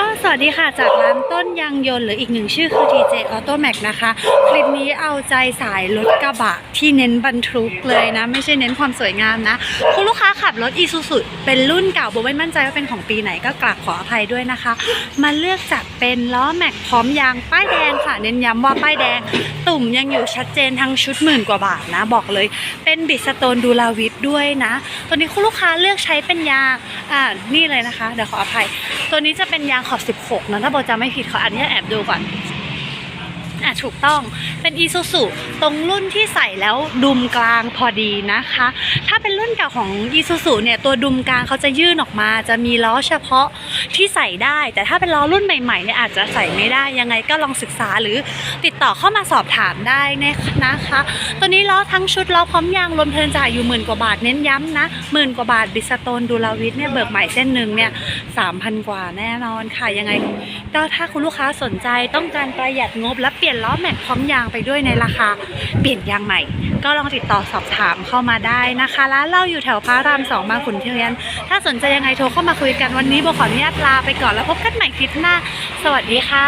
ก็ สวัสดีค่ะ จากร้านต้นยางยนต์หรืออีกหนึ่งชื่อคือ TJ Auto Max นะคะ คลิปนี้เอาใจสายรถกระบะที่เน้นบรรทุกเลยนะ ไม่ใช่เน้นความสวยงามนะ คุณลูกค้าขับรถ Isuzu เป็นรุ่นเก่าโบไม่มั่นใจว่าเป็นของปีไหนก็กราบขออภัยด้วยนะคะ มาเลือกจัดเป็นล้อแม็กพร้อมยางป้ายแดงค่ะ เน้นย้ำว่าป้ายแดง ตุ่มยังอยู่ชัดเจนทั้งชุดหมื่นกว่าบาทนะ บอกเลย เป็นบิสโตนดูลาวิปด้วยนะ ตัวนี้คุณลูกค้าเลือกใช้เป็นยางอ่านี่เลยนะคะเดี๋ยวขออภัย ตัวนี้จะเป็นยางขอบ16นะถ้าโบจำไม่ผิดขออันนี้แอบดูก่อน อะถูกต้องเป็นอีซูซูตรงรุ่นที่ใส่แล้วดุมกลางพอดีนะคะ ถ้าเป็นรุ่นเก่าของอีซูซูเนี่ยตัวดุมกลางเขาจะยื่นออกมา จะมีล้อเฉพาะที่ใส่ได้ แต่ถ้าเป็นล้อรุ่นใหม่ๆเนี่ยอาจจะใส่ไม่ได้ยังไงก็ลองศึกษาหรือติดต่อเข้ามาสอบถามได้นะคะ ตัวนี้ล้อทั้งชุดล้อพร้อมยางรวมเทินจ่ายอยู่หมื่นกว่าบาทเน้นย้ำนะหมื่นกว่าบาทบิสโตนดูลาวิทเนี่ยเบิกใหม่เส้นหนึ่งเนี่ยสามพันกว่าแน่นอนค่ะยังไงก็ถ้าคุณลูกค้าสนใจต้องการประหยัดงบและเปลี่ยนล้อแม็กพร้อมยางไปด้วยในราคาเปลี่ยนยางใหม่ ก็ลองติดต่อสอบถามเข้ามาได้นะคะร้านเราอยู่แถวพระรามสองบางขุนเทียน ถ้าสนใจยังไงโทรเข้ามาคุยกันวันนี้โบขออนุญาตลาไปก่อนแล้วพบกันใหม่คลิปหน้า สวัสดีค่ะ